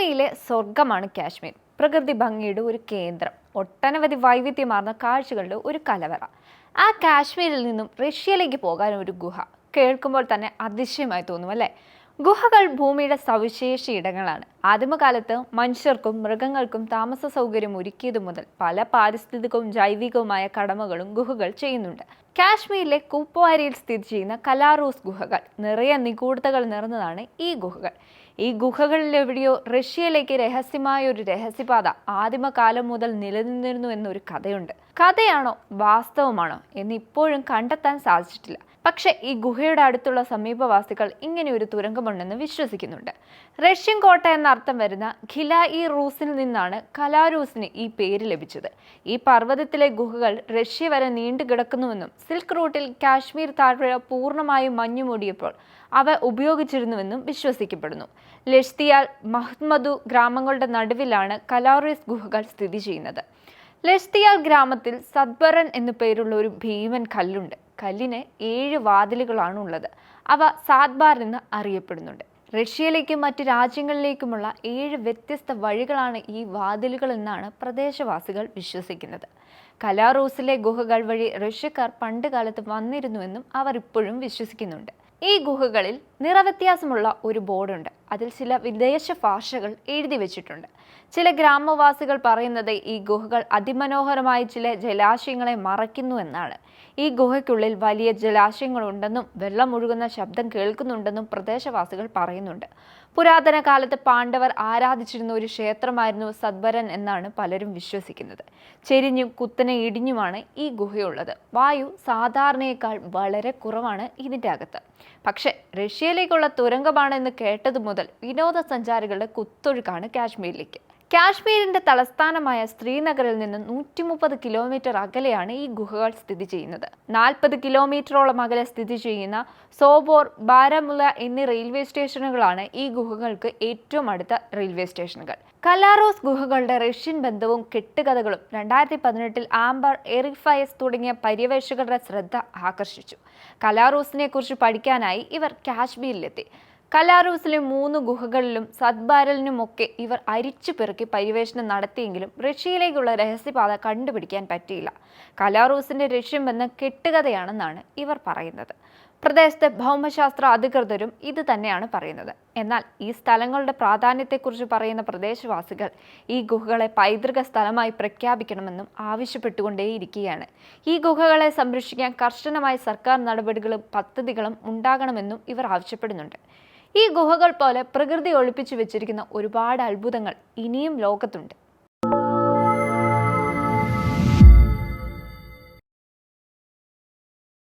ഭൂമിയിലെ സ്വർഗമാണ് കാശ്മീർ. പ്രകൃതി ഭംഗിയുടെ ഒരു കേന്ദ്രം. ഒട്ടനവധി വൈവിധ്യമാർന്ന കാഴ്ചകളുടെ ഒരു കലവറ. ആ കാശ്മീരിൽ നിന്നും റഷ്യയിലേക്ക് പോകാൻ ഒരു ഗുഹ. കേൾക്കുമ്പോൾ തന്നെ അതിശയമായി തോന്നും അല്ലേ? ഗുഹകൾ ഭൂമിയുടെ സവിശേഷ ഇടങ്ങളാണ്. ആദിമകാലത്ത് മനുഷ്യർക്കും മൃഗങ്ങൾക്കും താമസ സൗകര്യം ഒരുക്കിയതു മുതൽ പല പാരിസ്ഥിതികവും ജൈവികവുമായ കടമകളും ഗുഹകൾ ചെയ്യുന്നുണ്ട്. കാശ്മീരിലെ കുപ്വാരിയിൽ സ്ഥിതി ചെയ്യുന്ന കലാറൂസ് ഗുഹകൾ നിറയെ നിഗൂഢതകൾ നിറഞ്ഞതാണ് ഈ ഗുഹകൾ. ഈ ഗുഹകളിൽ എവിടെയോ റഷ്യയിലേക്ക് രഹസ്യമായ ഒരു രഹസ്യപാത ആദിമകാലം മുതൽ നിലനിന്നിരുന്നു എന്നൊരു കഥയുണ്ട്. കഥയാണോ വാസ്തവമാണോ എന്ന് ഇപ്പോഴും കണ്ടെത്താൻ സാധിച്ചിട്ടില്ല. പക്ഷേ ഈ ഗുഹയുടെ അടുത്തുള്ള സമീപവാസികൾ ഇങ്ങനെ ഒരു തുരങ്കമുണ്ടെന്ന് വിശ്വസിക്കുന്നുണ്ട്. റഷ്യൻ കോട്ട എന്ന അർത്ഥം വരുന്ന ഖില ഇ റൂസിൽ നിന്നാണ് കലാരൂസിന് ഈ പേര് ലഭിച്ചത്. ഈ പർവതത്തിലെ ഗുഹകൾ റഷ്യ വരെ നീണ്ടു കിടക്കുന്നുവെന്നും സിൽക്ക് റൂട്ടിൽ കാശ്മീർ താഴ്വര പൂർണമായും മഞ്ഞുമൂടിയപ്പോൾ അവ ഉപയോഗിച്ചിരുന്നുവെന്നും വിശ്വസിക്കപ്പെടുന്നു. ലഷ്തിയാൽ മഹ്മദു ഗ്രാമങ്ങളുടെ നടുവിലാണ് കലാറിസ് ഗുഹകൾ സ്ഥിതി ചെയ്യുന്നത്. ലഷ്തിയാൽ ഗ്രാമത്തിൽ സദ്ബറൻ എന്നു പേരുള്ള ഒരു ഭീമൻ കല്ലുണ്ട്. കല്ലിന് ഏഴ് വാതിലുകളാണ് ഉള്ളത് അവ സാദ്ബാർ എന്ന് അറിയപ്പെടുന്നുണ്ട്. റഷ്യയിലേക്കും മറ്റ് രാജ്യങ്ങളിലേക്കുമുള്ള ഏഴ് വ്യത്യസ്ത വഴികളാണ് ഈ വാതിലുകൾ എന്നാണ് പ്രദേശവാസികൾ വിശ്വസിക്കുന്നത്. കലാറൂസിലെ ഗുഹകൾ വഴി റഷ്യക്കാർ പണ്ട് കാലത്ത് വന്നിരുന്നുവെന്നും അവർ ഇപ്പോഴും വിശ്വസിക്കുന്നുണ്ട്. ഈ ഗുഹകളിൽ നിറവ്യത്യാസമുള്ള ഒരു ബോർഡുണ്ട്. അതിൽ ചില വിദേശ ഭാഷകൾ എഴുതി വെച്ചിട്ടുണ്ട്. ചില ഗ്രാമവാസികൾ പറയുന്നത് ഈ ഗുഹകൾ അതിമനോഹരമായ ചില ജലാശയങ്ങളെ മറയ്ക്കുന്നു എന്നാണ്. ഈ ഗുഹയ്ക്കുള്ളിൽ വലിയ ജലാശയങ്ങളുണ്ടെന്നും വെള്ളം ഒഴുകുന്ന ശബ്ദം കേൾക്കുന്നുണ്ടെന്നും പ്രദേശവാസികൾ പറയുന്നുണ്ട്. പുരാതന കാലത്ത് പാണ്ഡവർ ആരാധിച്ചിരുന്ന ഒരു ക്ഷേത്രമായിരുന്നു സദ്വരൻ എന്നാണ് പലരും വിശ്വസിക്കുന്നത്. ചെരിഞ്ഞും കുത്തനെ ഇടിഞ്ഞുമാണ് ഈ ഗുഹയുള്ളത്. വായു സാധാരണയേക്കാൾ വളരെ കുറവാണ് ഇതിന്റെ അകത്ത്. പക്ഷേ റഷ്യയിലേക്കുള്ള തുരങ്കമാണെന്ന് കേട്ടതു മുതൽ വിനോദസഞ്ചാരികളുടെ കുത്തൊഴുക്കാണ് കാശ്മീരിലേക്ക്. കാശ്മീരിന്റെ തലസ്ഥാനമായ ശ്രീനഗറിൽ നിന്ന് നൂറ്റി മുപ്പത് കിലോമീറ്റർ അകലെയാണ് ഈ ഗുഹകൾ സ്ഥിതി ചെയ്യുന്നത്. നാൽപ്പത് കിലോമീറ്ററോളം അകലെ സ്ഥിതി ചെയ്യുന്ന സോബോർ ബാരമുല എന്നീ റെയിൽവേ സ്റ്റേഷനുകളാണ് ഈ ഗുഹകൾക്ക് ഏറ്റവും അടുത്ത റെയിൽവേ സ്റ്റേഷനുകൾ. കലാറോസ് ഗുഹകളുടെ റഷ്യൻ ബന്ധവും കെട്ടുകഥകളും രണ്ടായിരത്തി പതിനെട്ടിൽ ആംബർ എറിഫയസ് തുടങ്ങിയ പര്യവേഷകരുടെ ശ്രദ്ധ ആകർഷിച്ചു. കലാറോസിനെ കുറിച്ച് പഠിക്കാനായി ഇവർ കാശ്മീരിലെത്തി. കലാറൂസിലെ മൂന്ന് ഗുഹകളിലും സദ്ബാരലിനുമൊക്കെ ഇവർ അരിച്ചു പെറുക്കി പര്യവേഷണം നടത്തിയെങ്കിലും റഷ്യയിലേക്കുള്ള രഹസ്യപാത കണ്ടുപിടിക്കാൻ പറ്റിയില്ല. കലാറൂസിന്റെ എന്ന കെട്ടുകഥയാണെന്നാണ് ഇവർ പറയുന്നത്. പ്രദേശത്തെ ഭൗമശാസ്ത്ര അധികൃതരും ഇത് തന്നെയാണ് പറയുന്നത്. എന്നാൽ ഈ സ്ഥലങ്ങളുടെ പ്രാധാന്യത്തെക്കുറിച്ച് പറയുന്ന പ്രദേശവാസികൾ ഈ ഗുഹകളെ പൈതൃക സ്ഥലമായി പ്രഖ്യാപിക്കണമെന്നും ആവശ്യപ്പെട്ടുകൊണ്ടേയിരിക്കുകയാണ്. ഈ ഗുഹകളെ സംരക്ഷിക്കാൻ കർശനമായ സർക്കാർ നടപടികളും പദ്ധതികളും ഉണ്ടാകണമെന്നും ഇവർ ആവശ്യപ്പെടുന്നുണ്ട്. ഈ ഗുഹകൾ പോലെ പ്രകൃതി ഒളിപ്പിച്ചു വെച്ചിരിക്കുന്ന ഒരുപാട് അത്ഭുതങ്ങൾ ഇനിയും ലോകത്തുണ്ട്.